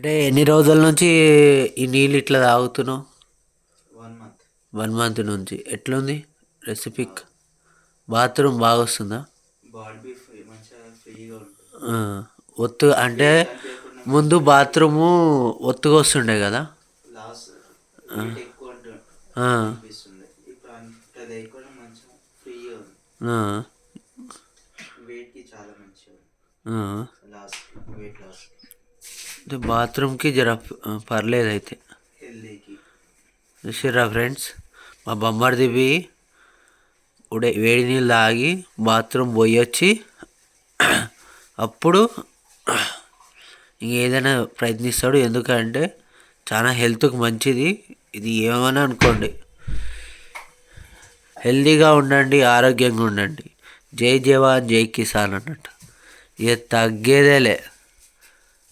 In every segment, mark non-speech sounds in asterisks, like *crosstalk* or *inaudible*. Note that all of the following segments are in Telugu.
అంటే ఎన్ని రోజుల నుంచి ఈ నీళ్ళు ఇట్లా తాగుతున్నావు? వన్ మంత్ వన్ మంత్ నుంచి. ఎట్లుంది? రెసిపీ బాత్రూమ్ బాగా వస్తుందా మంచిగా ఒత్తు అంటే ముందు బాత్రూము ఒత్తుగా వస్తుండే కదా? లాస్ వెయిట్ ఎక్కువ అంటే బాత్రూమ్కి జర పర్లేదు అయితే. చూసిర్రా ఫ్రెండ్స్? మా బొమ్మడిదివి ఉడే వేడి నీళ్ళు తాగి బాత్రూమ్ పోయొచ్చి అప్పుడు ఇంకేదైనా ప్రయత్నిస్తాడు. ఎందుకంటే చాలా హెల్త్కి మంచిది. ఇది ఏమని అనుకోండి. హెల్తీగా ఉండండి ఆరోగ్యంగా ఉండండి. జై జవాన్ జై కిసాన్ అన్నట్టు. ఇక తగ్గేదేలే.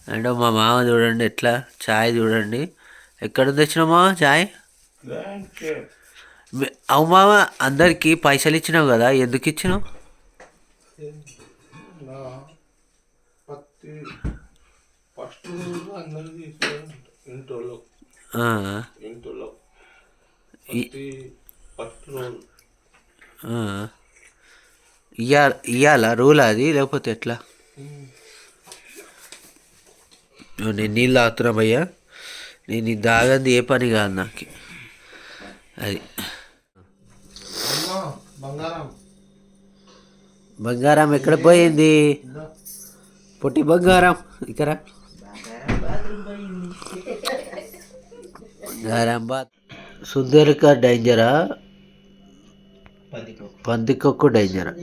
అంటే మా మామ చూడండి ఎట్లా చాయ్ చూడండి. ఎక్కడ తెచ్చినావు మామ చాయ్? మీ- అవు మామ అందరికి పైసలు ఇచ్చినావు కదా ఎందుకు ఇచ్చినావు? ఇయ్యాలా రూల్ అది లేకపోతే ఎట్లా? నేను నీళ్ళు తాగుతున్నా భయ్యా? నేను ఇది తాగంది ఏ పని కాదు నాకు. అది. బంగారం ఎక్కడ పోయింది. పొట్టి బంగారం. ఇక్కడ. బంగారం బా సుందరిక డేంజరా? పదికి పందికొక్కు డేంజరా?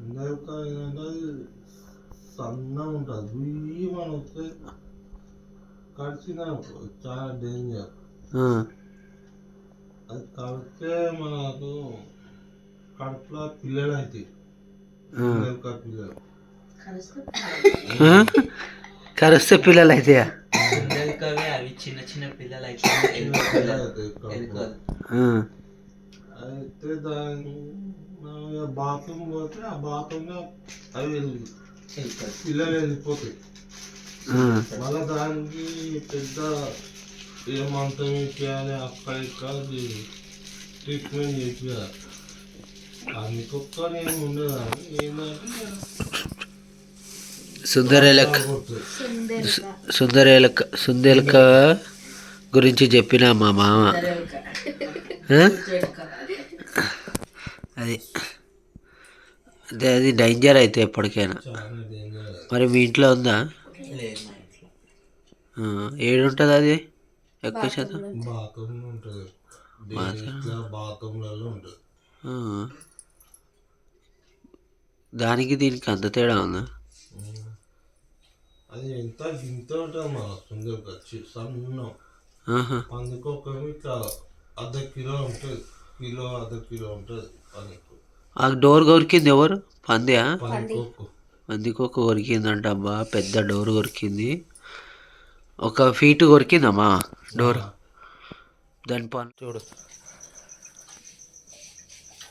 సుందరక డేంజర్ ఎందుకు సుందరక ఏంటంటే అది సన్న ఉంటుంది బుయ్యి మనం వస్తే కడిచిన చాలా డేంజర్ ఆ, అది కడితే మనకు కడుపులో పిల్లలు అవుతాయి ఆ. సుందరక పిల్లలు ఆ? కరిస్తే పిల్లలు అయితాయా సుందరికవే అవి చిన్న చిన్న పిల్లలు అయితే చిన్న పిల్లలు అవుతాయి కడుపులో. ఆ, అయితే దాని బాత్రూమ్ పోతే ఆ బాత్రూమ్ అవి వెళ్ళి పిల్లలు వెళ్ళిపోతాయి. మళ్ళీ దానికి పెద్ద ఏమంతం చేయాలి అక్కడ ఇక్కడ ట్రీట్మెంట్ చేయాలి అందుకొక్క నేను ఉండదు ఏంటంటే సుందరేలక పోతుంది. సుందరేలక సుందరేలక గురించి చెప్పిన మా మామ? అది అదే అది డేంజర్ అయితే ఎప్పటికైనా. మరి మీ ఇంట్లో ఉందా? లేదు ఏడుంటుంది అది? ఎక్కువ శాతం? ఉంటుంది ఉంటుంది దానికి దీనికి అంత తేడా ఉందా? అది ఎంత గింత ఉంటుంది మన ఇట్లా అర్ధ కిలో ఉంటుంది కిలో అర్ధ కిలో ఉంటుంది. ఆ డోర్ కొరికింది ఎవరు? పందియా? పందికొక్క కొరికిందంట అబ్బా పెద్ద డోర్ కొరికింది. ఒక ఫీట్ కొరికిందమ్మా డోర్. దాని పని చూడు.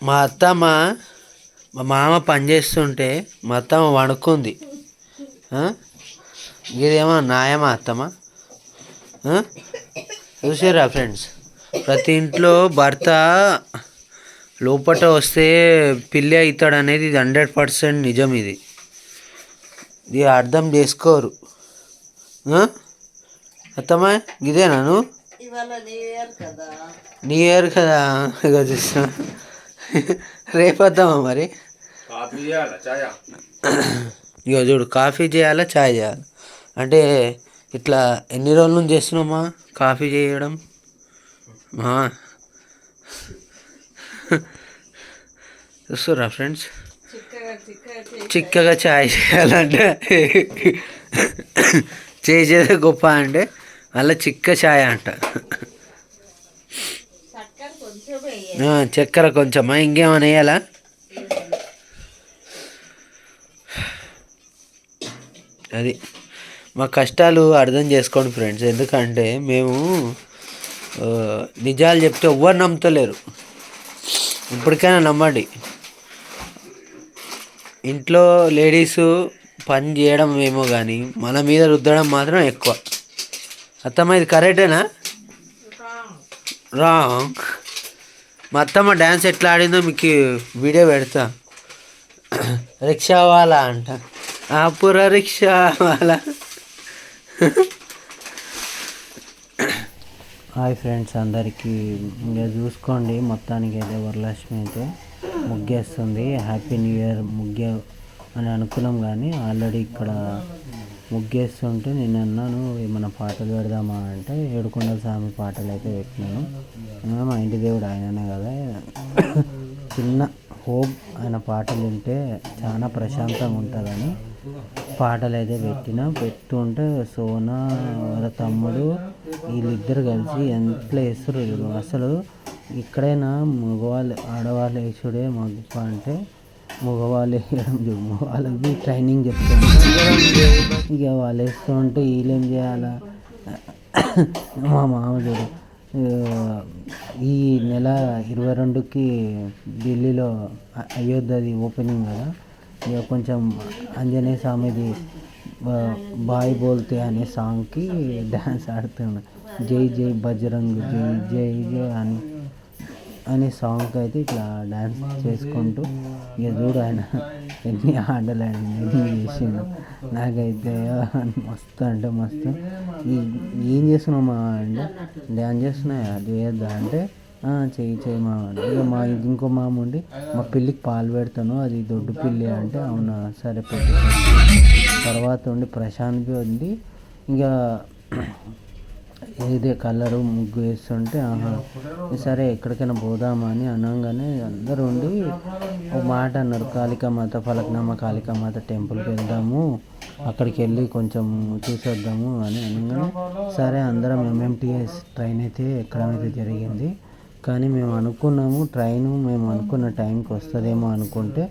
మా అత్తమ్మ మా మామ పని చేస్తుంటే మా అత్తమ్మ వణుకుంది? ఇదేమో న్యాయమా అత్తమ్మ? చూసారా ఫ్రెండ్స్. ప్రతి ఇంట్లో భర్త లోపట వస్తే పిల్లి అవుతాడు అనేది ఇది హండ్రెడ్ పర్సెంట్ నిజం ఇది. ఇది అర్థం చేసుకోరు. ఆ? అత్తమ్మా ఇదేనా నువ్వు? నీ ఇయర్ కదా. ఇక చూస్తా రేపు వద్దామా మరి? ఇక చూడు కాఫీ చేయాలా చాయ్ చేయాలి? అంటే ఇట్లా ఎన్ని రోజుల నుంచి చేస్తున్నామా కాఫీ చేయడం? మా చూస్తురా ఫ్రెండ్స్? చిక్కగా చాయ్ చేయాలంటే చేసేదే గొప్ప అంటే మళ్ళీ చిక్క చాయ్ అంట. చక్కెర కొంచెమా ఇంకేమైనా వేయాలా? అది మా కష్టాలు అర్థం చేసుకోండి ఫ్రెండ్స్. ఎందుకంటే మేము నిజాలు చెప్తే ఎవ్వరు నమ్ముతలేరు. ఇప్పటికైనా నమ్మండి. ఇంట్లో లేడీస్ పని చేయడం ఏమో కానీ మన మీద రుద్దడం మాత్రం ఎక్కువ. అత్తమ్మ ఇది కరెక్టేనా? రాంగ్. మా అత్తమ్మ డ్యాన్స్ ఎట్లా ఆడిందో మీకు వీడియో పెడతా. రిక్షా వాళ్ళ అంట. ఆపుర రిక్షా వాళ్ళ హాయ్ ఫ్రెండ్స్ అందరికీ. ఇంకా చూసుకోండి మొత్తానికి అయితే వరలక్ష్మి అయితే ముగ్గేస్తుంది. హ్యాపీ న్యూ ఇయర్ ముగ్గే అని అనుకున్నాం కానీ ఆల్రెడీ ఇక్కడ ముగ్గేస్తుంటే నేను అన్నాను ఏమైనా పాటలు పెడదామా? అంటే ఏడుకొండ స్వామి పాటలు అయితే పెట్టినాను. మా ఇంటి దేవుడు ఆయననే కదా. చిన్న హోప్ ఆయన పాటలు వింటే చాలా ప్రశాంతంగా ఉంటుందని పాటలు అయితే పెట్టిన. పెట్టుంటే సోనా వాళ్ళ తమ్ముడు వీళ్ళిద్దరు కలిసి ఎంత వేస్తారు అసలు ఇక్కడైనా మగవాళ్ళు ఆడవాళ్ళు వేసుడే మగ అంటే మగవాళ్ళు వేయడం చూడు. మగవాళ్ళకి ట్రైనింగ్ చెప్తాను ఇక వాళ్ళు వేస్తూ ఉంటే వీళ్ళేం చేయాలా? మా మామ చూడు. ఈ నెల ఇరవై రెండుకి ఢిల్లీలో అయోధ్యది ఓపెనింగ్ కదా. ఇక కొంచెం ఆంజనేయ స్వామిది బాయ్ బోల్తే అనే సాంగ్కి డ్యాన్స్ ఆడుతున్నాడు జై జై బజరంగ్ జై జై జై అని అనే సాంగ్కి అయితే ఇట్లా డ్యాన్స్ చేసుకుంటూ ఇక చూడు ఆయన ఎన్ని ఆటలు ఆడిండు ఎన్ని చేసిండు. నాకైతే మస్తు అంటే మస్తు. ఏం చేస్తున్నామా మా అంటే డ్యాన్స్ చేస్తున్నా చేయొద్దా అంటే చేయి చెయ్యి చెయ్యి మా ఇక మా ఇంకో మామ ఉండి మా పిల్లికి పాలు పెడతాను అది దొడ్డు పిల్లి అంటే అవునా? సరే పెట్టు తర్వాత ఉండి ప్రశాంత్ ఉంది. ఇంకా ఇదే కలరు ముగ్గు వేస్తుంటే ఆహా సరే ఎక్కడికైనా పోదామా అని అనగానే అందరూ ఉండి ఒక మాట అన్నారు. కాళికామాత ఫలక్నామా కాళికామాత టెంపుల్కి వెళ్దాము అక్కడికి వెళ్ళి కొంచెం చూసొద్దాము అని అనగానే సరే అందరం ఎంఎంటీఎస్ ట్రైన్ అయితే ఎక్కడమైతే అయితే జరిగింది కానీ మేము అనుకున్నాము ట్రైన్ మేము అనుకున్న టైంకి వస్తుందేమో అనుకుంటే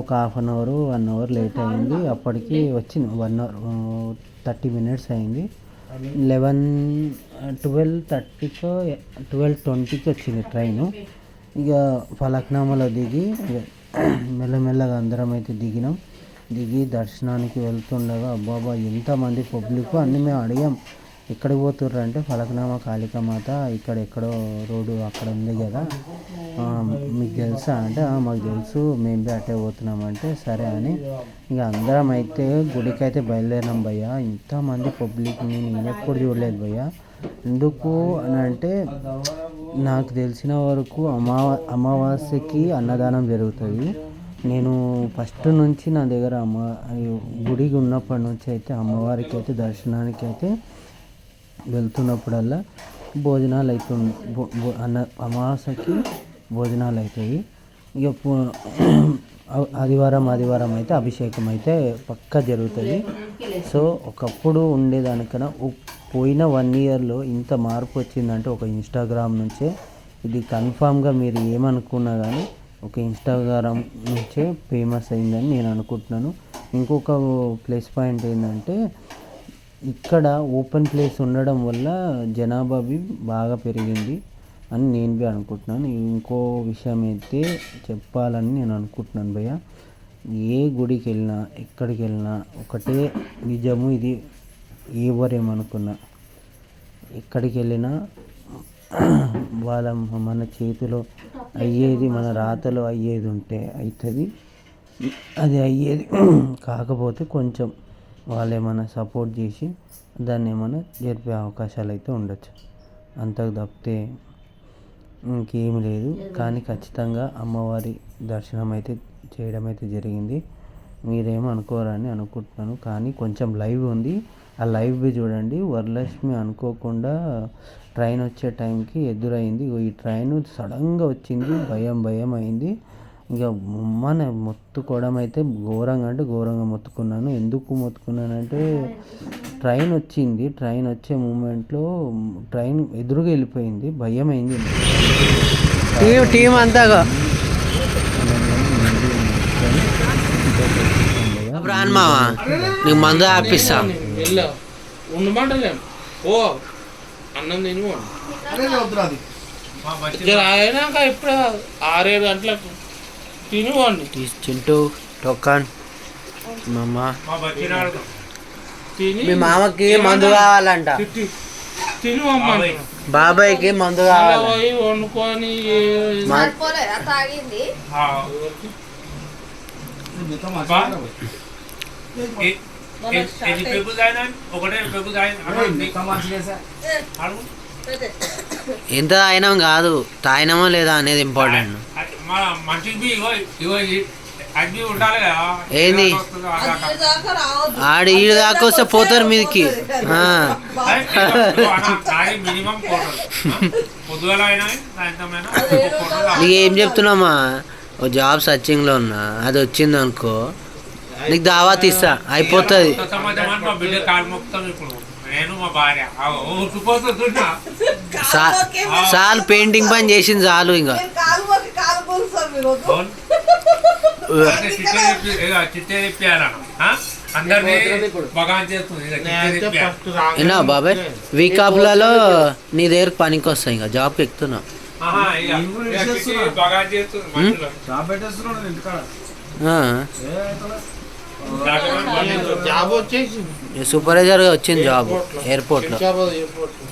ఒక half an hour one hour late అయింది. అప్పటికి వచ్చింది వన్ అవర్ థర్టీ మినిట్స్ అయింది. లెవెన్ ట్వెల్వ్ థర్టీకో ట్వెల్వ్ ట్వంటీకి వచ్చింది ట్రైను. ఇక ఫలక్నామాలో దిగి మెల్లమెల్లగా అందరం అయితే దిగినాం. దిగి దర్శనానికి వెళ్తుండగా అబ్బాబా ఎంతమంది పబ్లిక్? అన్నీ మేము అడిగాం. ఎక్కడికి పోతుర్రు అంటే ఫలక్నామా కాళికామాత ఇక్కడ ఎక్కడో రోడ్డు అక్కడ ఉంది కదా. మీకు తెలుసా అంటే మాకు తెలుసు మేము అటే పోతున్నామంటే సరే అని. ఇక అందరం అయితే గుడికి అయితే బయలుదేరినాం భయ్య. ఇంతమంది పబ్లిక్ని నేను ఎప్పుడు చూడలేదు భయ్య. ఎందుకు అని అంటే నాకు తెలిసిన వరకు అమావా అమావాస్యకి అన్నదానం జరుగుతుంది. నేను ఫస్ట్ నుంచి నా దగ్గర అమ్మ గుడికి ఉన్నప్పటి నుంచి అయితే అమ్మవారికి అయితే దర్శనానికి అయితే వెళ్తున్నప్పుడల్లా భోజనాలు అవుతుంది భో- అన్న అమావాస్యకి భోజనాలు అవుతాయి ఇక ఆదివారం ఆదివారం అయితే అభిషేకం అయితే పక్కా జరుగుతుంది. సో ఒకప్పుడు ఉండేదానికన్నా పోయిన వన్ ఇయర్లో ఇంత మార్పు వచ్చిందంటే ఒక ఇన్స్టాగ్రామ్ నుంచే ఇది కన్ఫామ్గా మీరు ఏమనుకున్నా కానీ ఒక ఇన్స్టాగ్రామ్ నుంచే ఫేమస్ అయిందని నేను అనుకుంటున్నాను. ఇంకొక ప్లస్ పాయింట్ ఏంటంటే ఇక్కడ ఓపెన్ ప్లేస్ ఉండడం వల్ల జనాభా బాగా పెరిగింది అని నేను బి అనుకుంటున్నాను. ఇంకో విషయం అయితే చెప్పాలని నేను అనుకుంటున్నాను భయ్య. ఏ గుడికి వెళ్ళినా ఎక్కడికి వెళ్ళినా ఒకటే నిజము ఇది ఎవరేమనుకున్నా ఎక్కడికి వెళ్ళినా వాళ్ళ మన చేతిలో అయ్యేది మన రాతలో అయ్యేది ఉంటే అవుతుంది అది అయ్యేది కాకపోతే కొంచెం వాళ్ళు ఏమైనా సపోర్ట్ చేసి దాన్ని ఏమైనా జరిపే అవకాశాలు అయితే ఉండొచ్చు. అంతకు తప్పితే ఇంకేం లేదు. కానీ ఖచ్చితంగా అమ్మవారి దర్శనం అయితే చేయడం అయితే జరిగింది మీరేమో అనుకోరని అనుకుంటున్నాను. కానీ కొంచెం లైవ్ ఉంది. ఆ లైవ్ చూడండి. వరలక్ష్మి అనుకోకుండా ట్రైన్ వచ్చే టైంకి ఎదురైంది. ఈ ట్రైన్ సడన్గా వచ్చింది. భయం భయం అయింది. ఇక మన మొత్తుకోవడం అయితే ఘోరంగా అంటే ఘోరంగా మొత్తుకున్నాను. ఎందుకు మొత్తుకున్నానంటే ట్రైన్ వచ్చింది. ట్రైన్ వచ్చే మూమెంట్లో ట్రైన్ ఎదురుగా వెళ్ళిపోయింది. భయం అయింది టీం టీం అంతా నీకు మందు ఆపిస్తా. ఓ అన్నం తిని ఇప్పుడు ఆరేడు గంటలకు తినివ్వండి. చింటూ టోకాన్ మా మామకి మందు కావాలంట. తిని అమ్మంటున్నాడు బాబాయ్కి మందు కావాలి. వండుకొని తాగింది. ఎన్ని పెగ్గులు తాగినా ఒకటే తాగిన ఎంత తాగినాం కాదు. తాగినామో లేదా అనేది ఇంపార్టెంట్ మన మనిషికి ఇగో ఇగో ఇది అన్ని ఉండాలి కదా. ఏంది? ఆడ ఈడు దాకా వస్తే పోతారు మీదకి. మినిమం. నీకు ఏం చెప్తున్నామా? ఓ జాబ్ సర్చింగ్లో ఉన్నా అది వచ్చింది అనుకో. నీకు దావాత్ ఇస్తా అయిపోతుంది. నేను మా భార్య. చాలు పెయింటింగ్ పని చేసింది చాలు ఇంకా. బాబాయ్ వీక్ ఆఫ్లలో నీ దగ్గరకు పనికి వస్తాయి ఇంకా జాబ్కి ఎక్కుతున్నా. పెట్టేస్తున్నాడు సూపర్వైజర్గా వచ్చింది జాబ్ ఎయిర్పోర్ట్లో.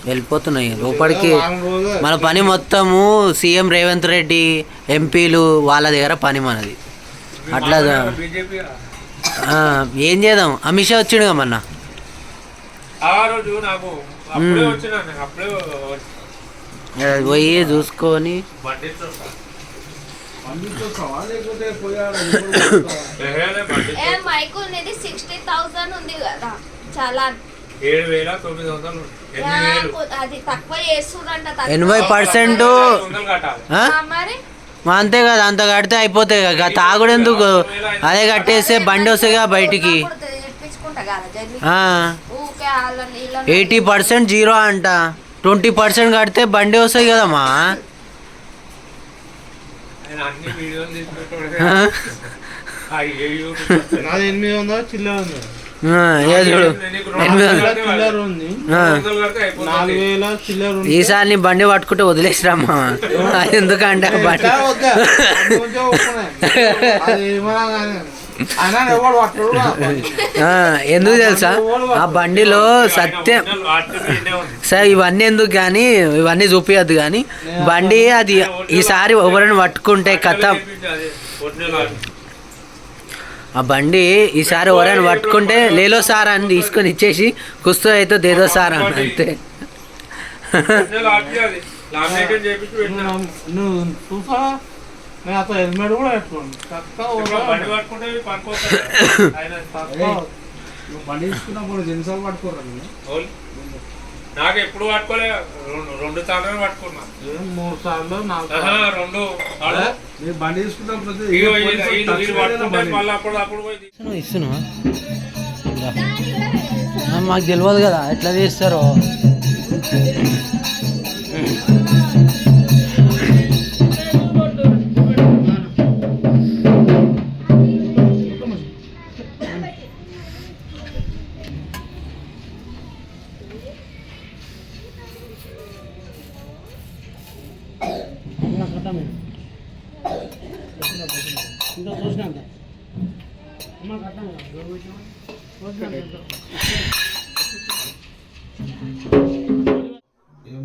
వెళ్ళిపోతున్నాయి. లోపలికి మన పని మొత్తము సీఎం రేవంత్ రెడ్డి ఎంపీలు వాళ్ళ దగ్గర పని మనది. అట్లా ఏం చేద్దాం? అమిత్ షా వచ్చిండుగా మొన్న? ఆ రోజు నాకు అప్పుడే వచ్చినా నేను అప్పుడే అది పోయి చూసుకొని బండి చూస్తా. పండించొస్తావా లేకపోతే పోయాడు ఎహేలే బండి ఏ మైకుల్ నిది సిక్స్టీ థౌసండ్ ఉంది కదా చాలా ఏడు వేల తొమ్మిది వందలు ఎనిమిది వేలు. అది తక్కువ చేస్తుండంట తక్కువ. ఎనభై పర్సెంట్ మరి? మా అంతే కదా అంత కడితే అయిపోతాయి కదా తాగుడు ఎందుకు అదే కట్టేస్తే బండి వస్తాయిగా బయటికి. ఎయిటీ పర్సెంట్ జీరో అంట. ట్వంటీ పర్సెంట్ కడితే బండి వస్తాయి కదమ్మా. వేల చిల్లర ఉంది. ఈసారి నీ బండి పట్టుకుంటే వదిలేసిరామ్మా. అది ఎందుకంటే ఆ బండి? ఎందుకు తెలుసా ఆ బండిలో సత్యం సార్ ఇవన్నీ ఎందుకు కానీ ఇవన్నీ చూపించద్దు కానీ బండి అది ఈసారి ఎవరైనా పట్టుకుంటే కథ ఆ బండి ఈసారి ఎవరైనా పట్టుకుంటే లేలో సార్ అని తీసుకొని ఇచ్చేసి కుస్తూ అయితే దేదో సార్ అని అంతే నువ్వు నేను అసలు హెల్మెట్ కూడా పెట్టుకోండి *laughs* బండి తీసుకున్నప్పుడు ఎన్నిసార్లు పట్టుకోరా నేను నాకు ఎప్పుడు పట్టుకోలే రెండు రెండు సార్లు పట్టుకున్నా. ఏం మూడు సార్లు నాలుగు రెండు. ఆడు. నేను బండి తీసుకున్నప్పుడు ఆ, మాకు తెలియదు కదా ఎట్లా తీస్తారో.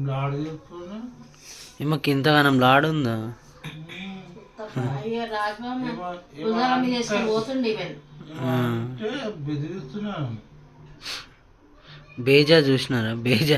లాడు ఈమెకి ఇంతగానం లాడుందా ఆ. అంటే బెదిరిస్తున్నాను. బేజా చూసినారా? బేజా.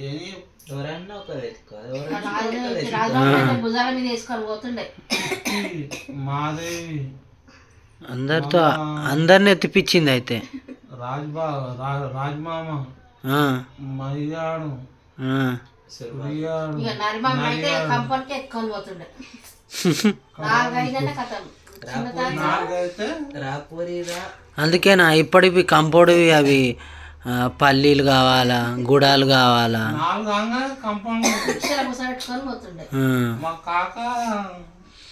ఎవరన్నా ఒక భుజాల మీద వేసుకొని పోతుండే. మాదేవి అందరితో అందరిని ఎత్తిపించింది అయితే. రాజ్బా రా రాజ్మామ *laughs* రాపూరిరా అందుకేనా ఇప్పటివి కంపౌండ్వి అవి పల్లీలు కావాలా గుడాలు కావాలా? నాలుగు కాగానే కంపౌండ్ ముసపెట్టుకొని పోతుండే. ఆ, మా కాక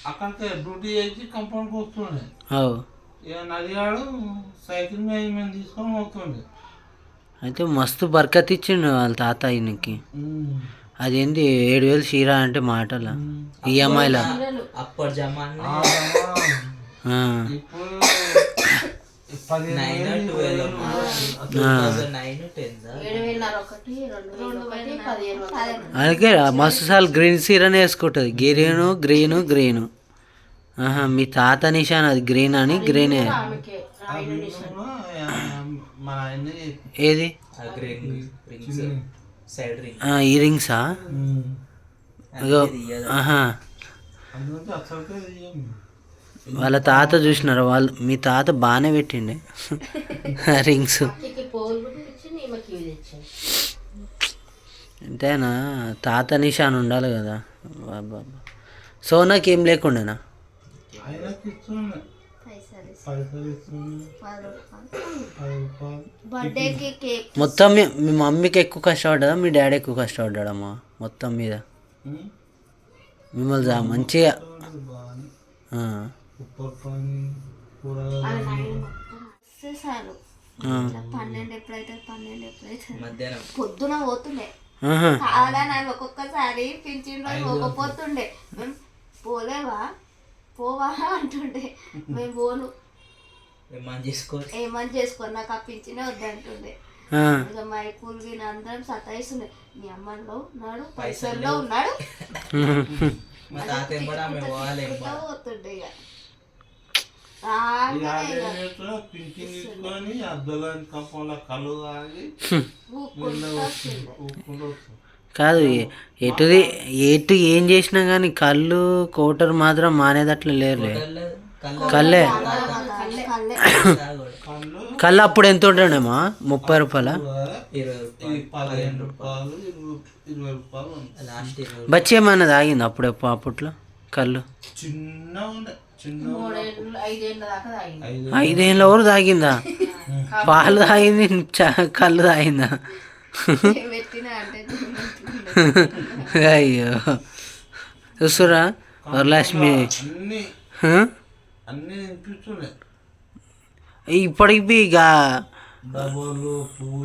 అక్కడికి డ్యూటీ చేసి కంపౌండ్కి వస్తుండే. అవు ఇక నడిగాడు సైకిల్ మీద మేము తీసుకొని పోతుండే. అయితే మస్తు బర్కత్ ఇచ్చిండు వాళ్ళ తాత ఈయనకి. ఉమ్. అదేంటి ఏడు వేలు చీర అంటే మాటల? ఈఎంఐలా అప్పటి అందుకే మస్తు సార్లు గ్రీన్ చీరనే వేసుకుంటుంది గ్రీను గ్రీను గ్రీను. ఆహా మీ తాత నిషాన్ అది గ్రీన్ అని గ్రీనే. ఏది? ఈ రింగ్సా? ఇగో ఆహా. వాళ్ళ తాత చూసినారు? వాళ్ళు మీ తాత బాగానే పెట్టిండే. *laughs* రింగ్స్. అంతేనా? తాత నిషాన్ ఉండాలి కదా. బాబా సోనాకి ఏం లేకుండానా? మొత్తం మీ మమ్మీకి ఎక్కువ కష్టపడ్డదా? మీ డాడీ ఎక్కువ కష్టపడ్డాడమ్మా? మొత్తం మీద. మిమ్మల్ని మంచిగా పన్నెండు ఎప్పుడైతే పన్నెండు ఎప్పుడైతే పొద్దున పోతుండే. చాలా నాకు ఒక్కొక్కసారి పింఛన్ రోజు పోకపోతుండే మేము పోలేవా? పోవా అంటుండే. మేము పోను. ఏమని చేసుకో ఏమని నాకు ఆ పింఛనే వద్దంటుండే. ఇక మా కూల్ వీళ్ళు అందరం సతాయిస్తుండే. మీ అమ్మలో ఉన్నాడు పైసల్లో ఉన్నాడు. పోతుండే ఇక ఇక రాగానే అదే ఇక చేస్తున్నా, పింఛన్ తీసుకొని అద్దలాంటి కంపంలో కళ్ళు తాగి కాదు ఎటుది ఎటు ఏం చేసినా కానీ కళ్ళు కోటర్ మాత్రం మానేదట్లు లేరులే. కళ్ళ కళ్ళే. అప్పుడు ఎంత ఉంటుండేమా? ముప్పై రూపాయల? ఇరవై ఈ రూపాయలు పదిహేను రూపాయలు ఇరవై ఇరవై రూపాయలు ఉంది. లాస్ట్ ఇరవై బచ్చి ఏమన్నా తాగింది అప్పుడు అప్పట్లో? కళ్ళు? చిన్న ఐదేళ్ళ దాకా తాగింది. వరకు పాలు తాగింది చ- కళ్ళు తాగిందా. అయ్యో. చూస్తురా వరలక్ష్మి. ఇప్పటికి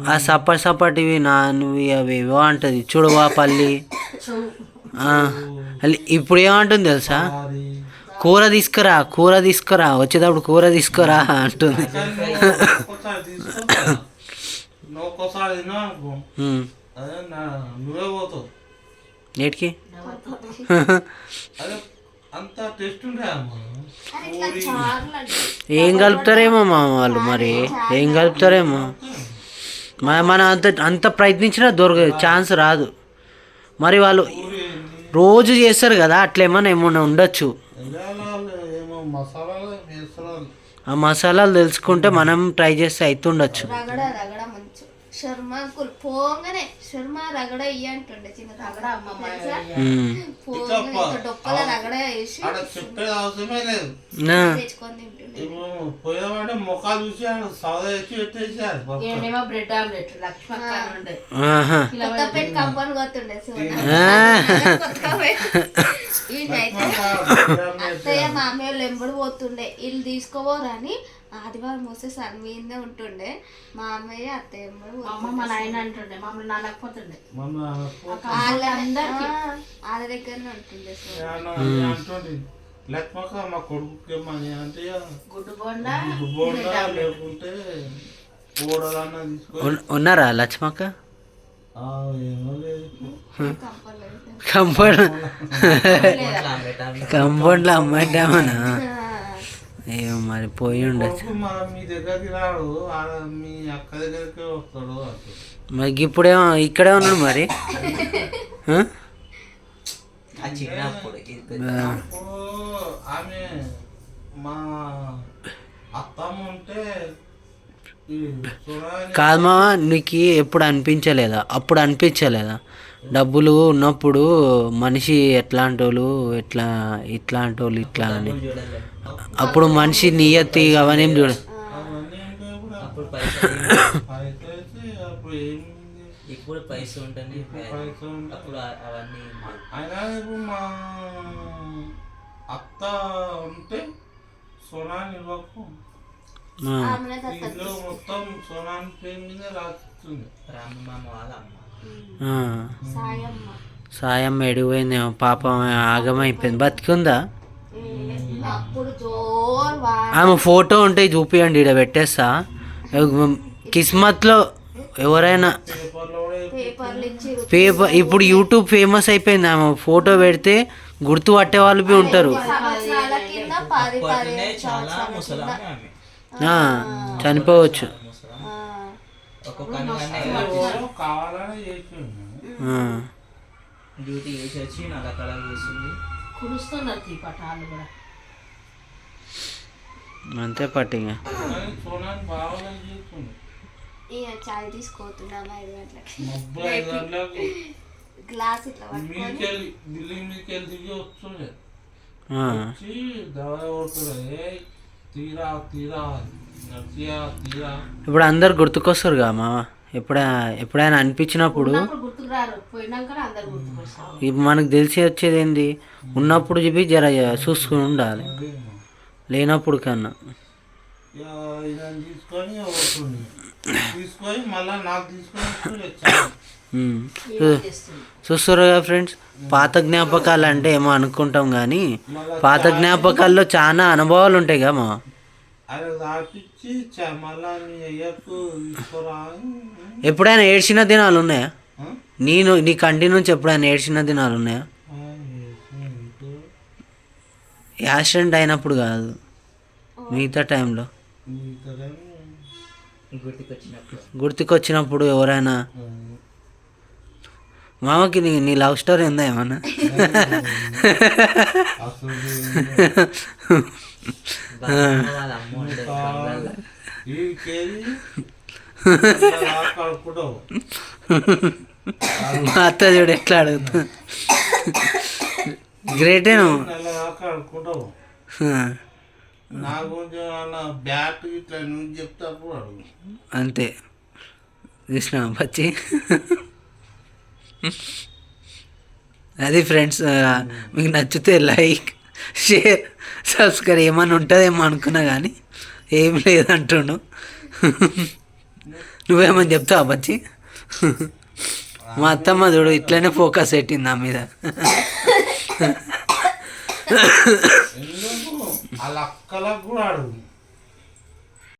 ఆ సప్పటి సప్పటివి నాన్నవి అవి ఏవో అంటది. చూడవా పల్లి ఇప్పుడు ఏమంటుంది తెలుసా. కూర తీసుకురా కూర తీసుకురా వచ్చేటప్పుడు కూర తీసుకురా అంటుంది. నేటికి ఏం కలుపుతారేమో మా వాళ్ళు మరి? ఏం కలుపుతారేమో? మనం అంత అంత ప్రయత్నించినా దొరకదు ఛాన్స్ రాదు. మరి వాళ్ళు రోజు చేస్తారు కదా అట్లా ఏమన్నా ఉండొచ్చు. ఏమో మసాలాలు వేస్తారు ఆ మసాలాలు తెలుసుకుంటే మనం ట్రై చేస్తే అవుతుండొచ్చు రగడ రగడ మంచి శర్మ అంకుల్ పోగానే శర్మ రగడ ఇయ్య అంటుండే చిన్న రగడ అమ్మమ్మ. పోగానే డొక్కల రగడ వేసి చెప్పేది అవసరమే లేదు ఆ, తెచ్చుకొని తింటుండే పోయామంటే ముఖాలు చూసి సౌద వేసి పెట్టేసారు బ్రెడ్ ఆమ్లెట్ లక్ష్మక్క ఉండే ఆహా. కొత్త పెట్టి కంపని కొత్తుండే అత్తయ్య మామయ్య వాళ్ళు ఎంబడి పోతుండే వీళ్ళు తీసుకోపోరని ఆదివారం వస్తే సన్ మీదే ఉంటుండే. మామయ్య అత్తయ్య ఎంబడి మా అమ్మ మా నాయన అంటుండే మమ్మల్ని నానకపోతుండే వాళ్ళ దగ్గరనే ఉంటుండే లేకపోతే మా ఏమని అంటే గుడ్డు బోండా? బోండా లేకుంటే ఉన్నారా లక్ష్మక్క? కంపౌండ్ కంపౌండ్లో ఏమో మరి పోయి ఉండొచ్చు. మా దగ్గరికి రాడు మీ అక్క దగ్గరికి వస్తాడు. మరి ఇప్పుడేమో ఇక్కడే ఉన్నాడు మరి? *laughs* ఆమె మా అత్తమ్మ ఉంటే కాదు మామ నీకు ఎప్పుడు అనిపించలేదా? అప్పుడు అనిపించలేదా? డబ్బులు ఉన్నప్పుడు మనిషి ఎట్లాంటి వాళ్ళు ఎట్లా ఇట్లాంటి వాళ్ళు ఇట్లా అని అప్పుడు మనిషి నియతి అవన్నీ చూడ. ఇప్పుడు పైసలు ఉంటేనే పైసలు ఉంటే- అప్పుడు ఆ- అవన్నీ అయినా ఇప్పుడు మా అత్త ఉంటే సోనాని ఇవ్వకు. ఆ, ఆమెనే దత్తత ఇల్లు మొత్తం సోనాని పేరు మీద రాస్తుంది. రాము మామ వాళ్ళ అమ్మ. ఆ. సాయమ్మ. సాయం ఎడిపోయిందేమో పాపం ఆగమైపోయింది. బతికుందా? ఆమె ఫోటో ఉంటే చూపియండి ఇక్కడ పెట్టేస్తా. కిస్మత్లో ఎవరైనా పేపర్ ఇప్పుడు యూట్యూబ్ ఫేమస్ అయిపోయింది ఆమె. ఫోటో పెడితే గుర్తు పట్టే వాళ్ళు బి ఉంటారు. చనిపోవచ్చు. డ్యూటీ చేసి వచ్చి నాకు అక్కడ కూర్చుంది కురుస్తున్నారు తీ పటాలు కూడా. అంతే పట్టిగా. కానీ సోనాని బాగా చేస్తుంది ఇక చాయ్ తీసుకోతున్నాం ఐదు గంటలకి? మబ్బులు ఐదు గంటలకు. గ్లాస్ ఇట్లా పట్టుకొని మీదికెళ్ళి ఢిల్లీ మీదికెళ్ళి దిగి వస్తుండే. ఆ, వచ్చి దవడ కొడుతుండే ఏ తీరా తీరా నడిచియా తీరా. ఇప్పుడు అందరు గుర్తుకొస్తారు కదా మామ. ఎప్పుడైనా ఎప్పుడైనా అనిపించినప్పుడు అప్పుడు గుర్తుకు రారు. పోయినాక అందరు గుర్తుకొస్తారు. ఇప్పుడు మనకు తెలిసి వచ్చేది ఏంది ఉన్నప్పుడు చెప్పి జర చూసుకుని ఉండాలి. లేనప్పుడు కన్నా. ఇక ఇదని తీసుకొని వస్తుంది తీసుకొని మళ్ళీ నాకు తీసుకొని వస్తుండే చాయ్. ఉమ్. చేస్తుంది? చూస్తారు కదా ఫ్రెండ్స్? పాత జ్ఞాపకాలు అంటే ఏమో అనుకుంటాం కానీ పాత జ్ఞాపకాల్లో చాలా అనుభవాలు ఉంటాయి కదా మా అది తాపించి చా- మళ్ళా నీ అయ్యకు తీసుకురా అని, ఎప్పుడైనా ఏడ్చిన దినాలు ఉన్నాయా? నేను నీ కంటి నుంచి ఎప్పుడైనా ఏడ్చిన దినాలు ఉన్నాయా? యాక్సిడెంట్ అయినప్పుడు కాదు. మిగతా టైంలో. గుర్తుకొచ్చినప్పుడు. ఎవరైనా మామకి నీ నీ లవ్ స్టోరీ ఉందా ఏమన్నా? *laughs* మా అత్త చూడు ఎట్లా అడుగుతా. గ్రేటేను అంతే. చూసినా పచ్చి? అది ఫ్రెండ్స్ మీకు నచ్చితే లైక్ షేర్ సబ్స్క్రైబ్ ఏమన్నా ఉంటుందేమో అనుకున్నా కానీ ఏం లేదంటుండు. నువ్వేమని చెప్తావు బచ్చి? మా అత్తమ్మ చూడు ఇట్లనే ఫోకస్ పెట్టింది నా మీద. వాళ్ళ అక్కలకు కూడా అడుగు.